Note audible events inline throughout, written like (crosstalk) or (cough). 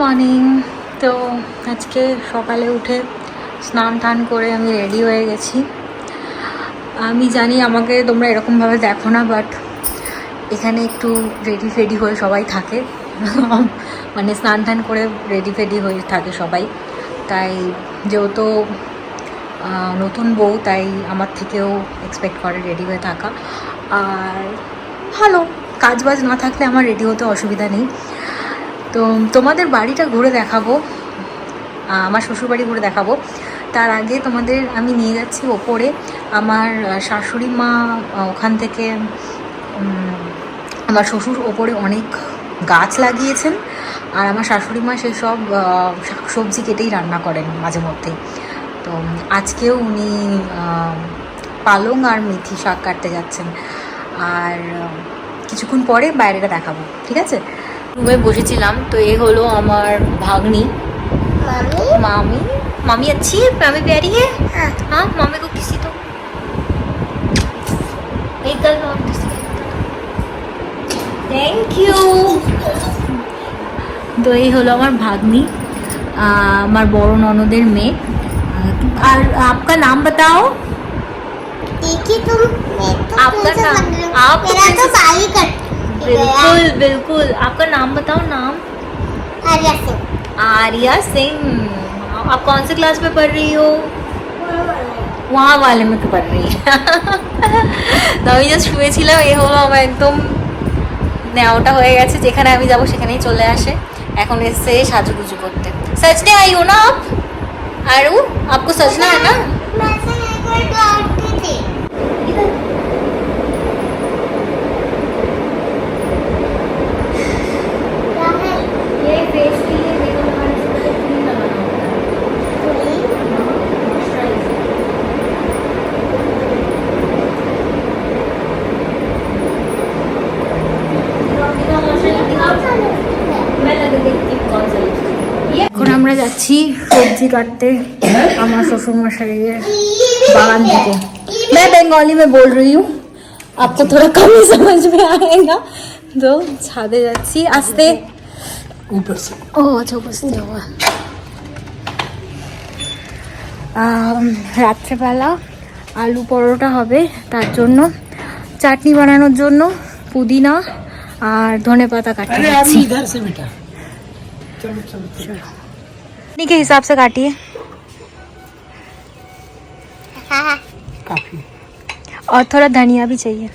Morning. তো আজকে সকালে উঠে স্নান টান করে আমি রেডি হয়ে গেছি। আমি জানি আমাকে তোমরা এরকমভাবে দেখো না বাট এখানে একটু রেডি ফেডি হয়ে সবাই থাকে। (laughs) মানে স্নান টান করে রেডি ফেডি হয়ে থাকে সবাই। তাই যেহেতু নতুন বউ, তাই আমার থেকেও এক্সপেক্ট করে রেডি হয়ে থাকা। আর ভালো কাজ বাজ না থাকলে আমার রেডি হতে অসুবিধা নেই। তো তোমাদের বাড়িটা ঘুরে দেখাবো আমার শ্বশুরবাড়ি ঘুরে দেখাবো। তার আগে তোমাদের আমি নিয়ে যাচ্ছি ওপরে আমার শাশুড়ি মা ওখান থেকে আমার শ্বশুর ওপরে অনেক গাছ লাগিয়েছেন। আর আমার শাশুড়ি মা সেসব শাক সবজি কেটেই রান্না করেন মাঝে মধ্যেই। তো আজকেও উনি পালং আর মেথি শাক কাটতে যাচ্ছেন। আর কিছুক্ষণ পরে বাইরেটা দেখাবো, ঠিক আছে? রুমে বসেছিলাম তো এ হলো আমার ভাগ্নি मम्मी मामी मामी अच्छी है मामी प्यारी है हाँ हाँ मामी को किसी तो एक गल थैंक यू তো এই হলো আমার ভাগ্নি আহ, আমার বড় ননদের মেয়ে আহ, আর आपका नाम बताओ एक ही तुम मैं तो आपका तुमसे नाम- बन रही हूँ। आप तो मेरा तो princess- बाल कट बिल्कुल बिल्कुल आपका नाम बताओ नाम आर्या सिंह आर्या सिंह आप कौन से क्लास में पढ़ रही हो ওয়া ওয়ালে মেকে পারি তো আমি জাস্ট শুয়েছিলাম এ হলো আমার একদম নেওয়াটা হয়ে গেছে যেখানে আমি যাব সেখানেই চলে আসে এখন এসে সাজুগুজু করতে সজনে आई हो ना आप आरू आपको सजना है ना যাচ্ছি সবজি কাটতে আমার শ্বশুর মশাইয়ের बागान থেকে मैं बंगाली में बोल रही हूँ आपको थोड़ा कम ही समझ में आएगा তো ছাদে যাচ্ছি আস্তে ऊपर से ও আচ্ছা উপস্থিত হওয়া আম, রাত্রেবেলা আলু পরোটা হবে তার জন্য চাটনি বানানোর জন্য পুদিনা আর ধনে পাতা কাটতে अरे যাচ্ছি चटनी के हिसाब से काटिए हाँ हाँ काफी और थोड़ा धनिया भी चाहिए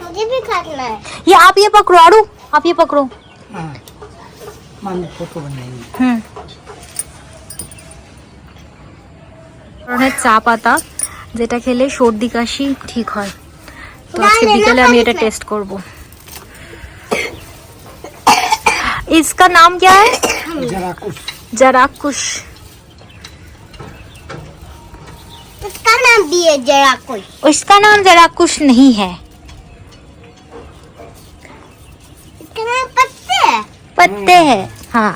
मुझे भी काटना है ये आप ये पकड़ो आड़ू आप ये पकड़ो हाँ मान फोटो बनाएंगे হুম ধরনের চা পাতা যেটা খেলে সর্দি কাশি ঠিক হয় তো আজকে না, না, বিকেলে না, আমি এটা না। টেস্ট করব इसका नाम क्या है जरा कुछ जराकुश इसका नाम भी है जरा कोई उसका नाम जराकुश नहीं है इसका नाम पत्ते है पत्ते है হ্যাঁ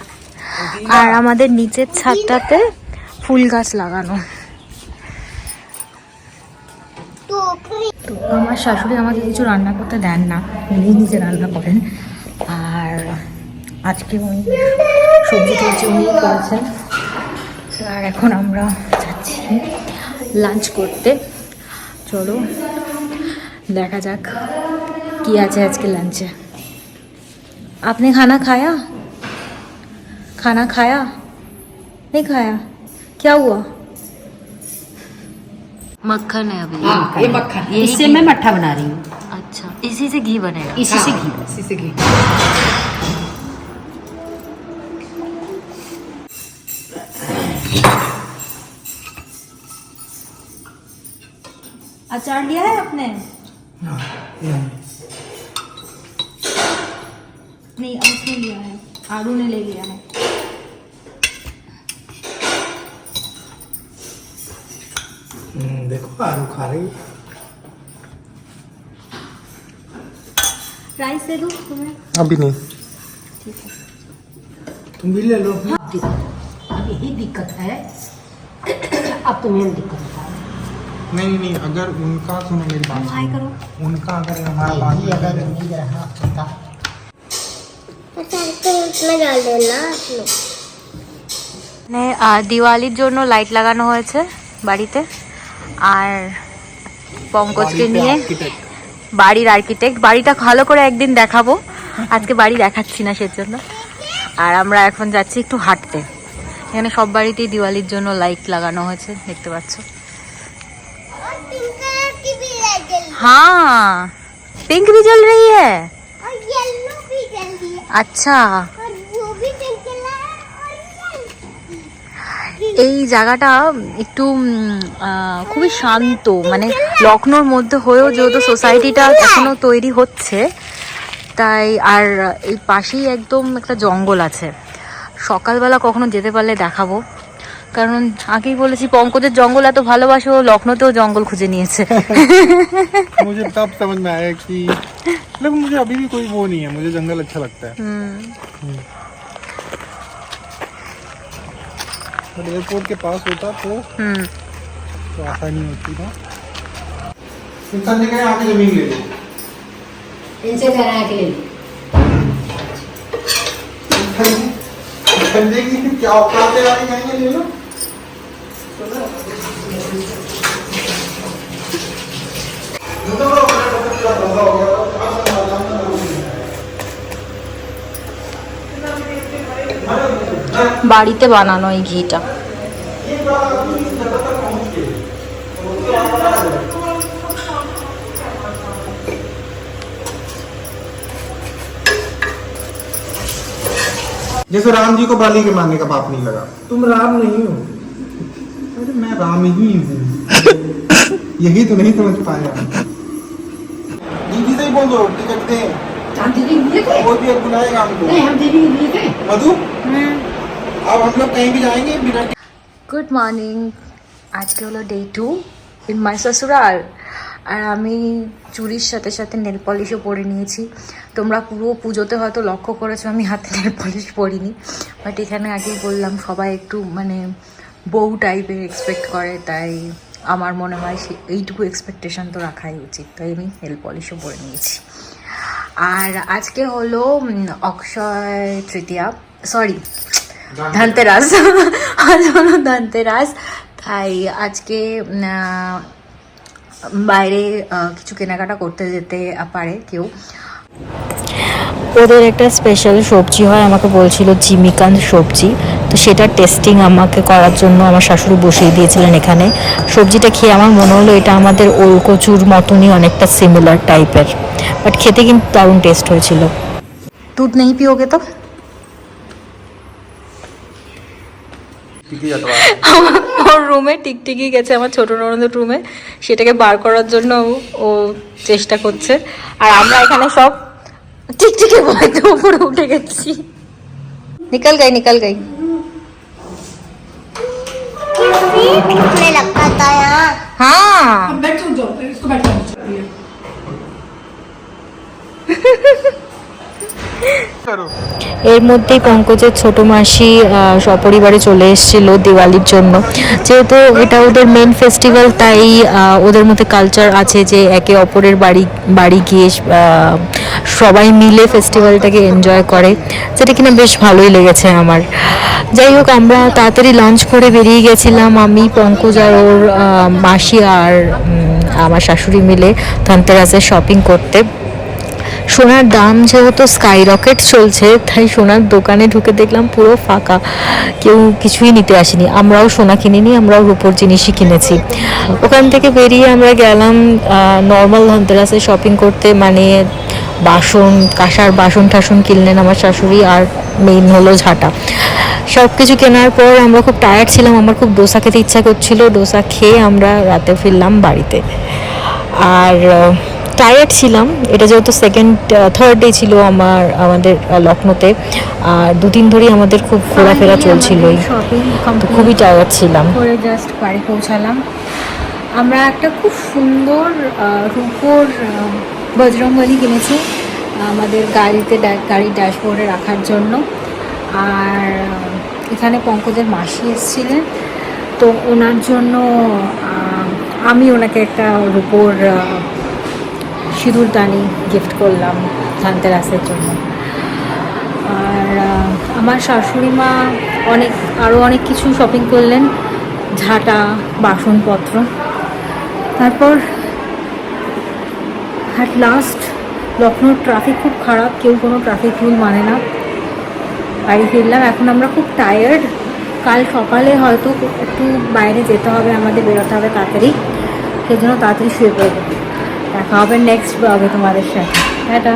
আর আমাদের নিচের ছাদটাতে ফুল গাছ লাগানো तो তো আমার শাশুড়ি আমাকে কিছু রান্না করতে দেন না উনি নিজে রান্না করেন আর আজকে উনি সবজি টবজি উনি করেছেন আর এখন আমরা যাচ্ছি লাঞ্চ করতে চলো দেখা যাক কি আছে আজকে লাঞ্চে আপনি খানা খায়া खाना खाया नहीं खाया क्या हुआ मक्खन है अभी। हाँ ये मक्खन। इससे मैं मट्ठा बना रही हूँ। अच्छा इसी से घी बनेगा? इसी से घी। इसी से घी। अचार लिया है आपने? हाँ है। नहीं उसने लिया है। आरू ने ले लिया है। खा रही है। राइस दे दूँ तुम्हें अभी नहीं तुम भी ले लो अब यही दिक्कत है (coughs) अब तुम्हें हम दिक्कत बता रहे हैं। नहीं नहीं अगर उनका सुनो मेरी बात हाय सुनो। करो उनका अगर हमारा बात अच्छा तो उसमें डाल देना आप लोग মানে আহ, দিওয়ালির জন্য লাইট লাগানো হয়েছে বাড়িতে আর পঙ্কজকে নিয়ে বাড়ির আর্কিটেক্ট বাড়িটা ভালো করে একদিন দেখাবো আজকে বাড়ি দেখাচ্ছি না সেজন্য আর আমরা এখন যাচ্ছি একটু হাঁটতে এখানে সব বাড়িতেই দিওয়ালির জন্য লাইট লাগানো হয়েছে দেখতে পাচ্ছ और पिंक कलर की भी लाइट जल रही हाँ पिंक भी जल रही है है और येलो भी जल रही है अच्छा এই জায়গাটা একটু উম, আহ, খুবই শান্ত মানে লখনৌর মধ্যে হয়েও যেহেতু সোসাইটিটা এখনো তৈরি হচ্ছে তাই আর এই পাশেই একদম একটা জঙ্গল আছে সকালবেলা কখনো যেতে পারলে দেখাবো কারণ আগেই বলেছি পঙ্কজের জঙ্গল এত ভালোবাসে ও লখনৌতেও জঙ্গল খুঁজে নিয়েছে (laughs) मुझे तब समझ में आया कि लेकिन मुझे अभी भी कोई वो नहीं है मुझे जंगल अच्छा लगता है बट एयरपोर्ट के पास होता तो तो आसानी होती ना। इंसान ने कहा आके ज़मीन ले लो। इनसे करा के ले लो। क्या औकात है आके कहेंगे ले लो? বাড়িতে বানানো এই ঘিটা जैसे राम जी को बाली के मारने का पाप नहीं लगा तुम राम नहीं हो अरे मैं राम ही हूँ यही तो नहीं समझ पाया दीदी से ही बोल दो टिकट दे हम दीदी मिले थे वो भी अब बुलाएगा हमको नहीं हम दीदी मिले थे मधु अब हम लोग कहीं भी जाएंगे बिना গুড মর্নিং আজকে হলো ডে টু ইন মাই শ্বশুরাল আর আমি চুরির সাথে সাথে নেল পলিশও পরে নিয়েছি তোমরা পুরো পুজোতে হয়তো লক্ষ্য করেছো আমি হাতে নেল পলিশ পরিনি বাট এখানে আগেই বললাম সবাই একটু মানে বউ টাইপের এক্সপেক্ট করে তাই আমার মনে হয় সে এইটুকু এক্সপেকটেশন তো রাখাই উচিত তাই আমি নেল পলিশও পরে নিয়েছি আর আজকে হলো উম, অক্ষয় তৃতীয়া সরি ধনতেরাস। আজ হলো ধনতেরাস। তাই আজকে বাইরে কিছু কেনাকাটা করতে যেতে পারে কেউ। ওদের একটা স্পেশাল সবজি হয় আমাকে বলছিল জিমিকান সবজি। তো সেটা টেস্টিং আমাকে করার জন্য আমার শাশুড়ি বসিয়ে দিয়েছিলেন এখানে। সবজিটা খেয়ে আমার মনে হলো এটা আমাদের ওল কচুর মতনই অনেকটা সিমিলার টাইপের বাট খেতে কিন্তু দারুণ টেস্ট হয়েছিল। দুধ নেই পিওগে তো? ওর রুমে টিকটিকি গেছে আমার ছোট ননদের রুমে সেটাকে বার করার জন্য ও- ও চেষ্টা করছে আর আমরা এখানে সব টিকটিকি ভয়তে উপরে উঠে গেছি নিকল গাই নিকল গাই भी टूटने लगता था यहाँ হ্যাঁ बैठ जाओ इसको बैठ जाओ करो এর মধ্যেই পঙ্কজের ছোট মাসি সপরিবারে চলে এসেছিল দিওয়ালির জন্য। যেহেতু এটা ওদের মেন ফেস্টিভ্যাল তাই ওদের মধ্যে কালচার আছে যে একে অপরের বাড়ি বাড়ি গিয়ে সবাই মিলে ফেস্টিভ্যালটাকে এনজয় করে। যেটা কিনা বেশ ভালোই লেগেছে আমার। যাই হোক, আমরা তাড়াতাড়ি লঞ্চ করে বেরিয়ে গেছিলাম। আমি, পঙ্কজ আর ওর মাসি আর আমার শাশুড়ি মিলে ধনতেরাসের শপিং করতে। সোনার দাম যেহেতু স্কাই রকেট চলছে, তাই সোনার দোকানে ঢুকে দেখলাম পুরো ফাঁকা। কেউ কিছুই নিতে আসেনি। আমরাও সোনা কিনিনি, আমরাও রূপোর জিনিসই কিনেছি। ওখান থেকে বেরিয়ে আমরা গেলাম নর্মাল ধনতেরাসে শপিং করতে। মানে বাসন, কাঁসার বাসন টাসন কিনলেন আমার শাশুড়ি আর মেইন হলো ঝাঁটা। সব কিছু কেনার পর আমরা খুব টায়ার্ড ছিলাম। আমার খুব ডোসা খেতে ইচ্ছা করছিল। ডোসা খেয়ে আমরা রাতে ফিরলাম বাড়িতে। আর টায়ার্ড ছিলাম। এটা যেহেতু সেকেন্ড থার্ড ডে ছিল আমার আমাদের লখনৌতে আর দুদিন ধরেই আমাদের খুব ঘোরাফেরা চলছিলই তো খুবই টায়ার্ড ছিলাম। করে জাস্ট বাড়ি পৌঁছালাম। আমরা একটা খুব সুন্দর রূপোর আহ, কিনেছি আমাদের গাড়িতে গাড়ির ড্যাশবোর্ডে রাখার জন্য। আর এখানে পঙ্কজের মাসি এসেছিলেন। তো ওনার জন্য আমি ওনাকে একটা রূপোর সিঁদুর দানি গিফট করলাম ধানতেরাসের জন্য। আর আমার শাশুড়ি মা অনেক আরও অনেক কিছু শপিং করলেন, ঝাঁটা, বাসনপত্র। তারপর অ্যাট লাস্ট লখনৌর ট্রাফিক খুব খারাপ, কেউ কোনো ট্রাফিক রুল মানে না। বাড়ি ফিরলাম, এখন আমরা খুব টায়ার্ড কাল সকালে হয়তো একটু বাইরে যেতে হবে, আমাদের বেরোতে হবে তাড়াতাড়ি। সেই জন্য তাড়াতাড়ি শুয়ে পড়ব দেখা হবে নেক্সট ব্লগে তোমাদের সাথে এটা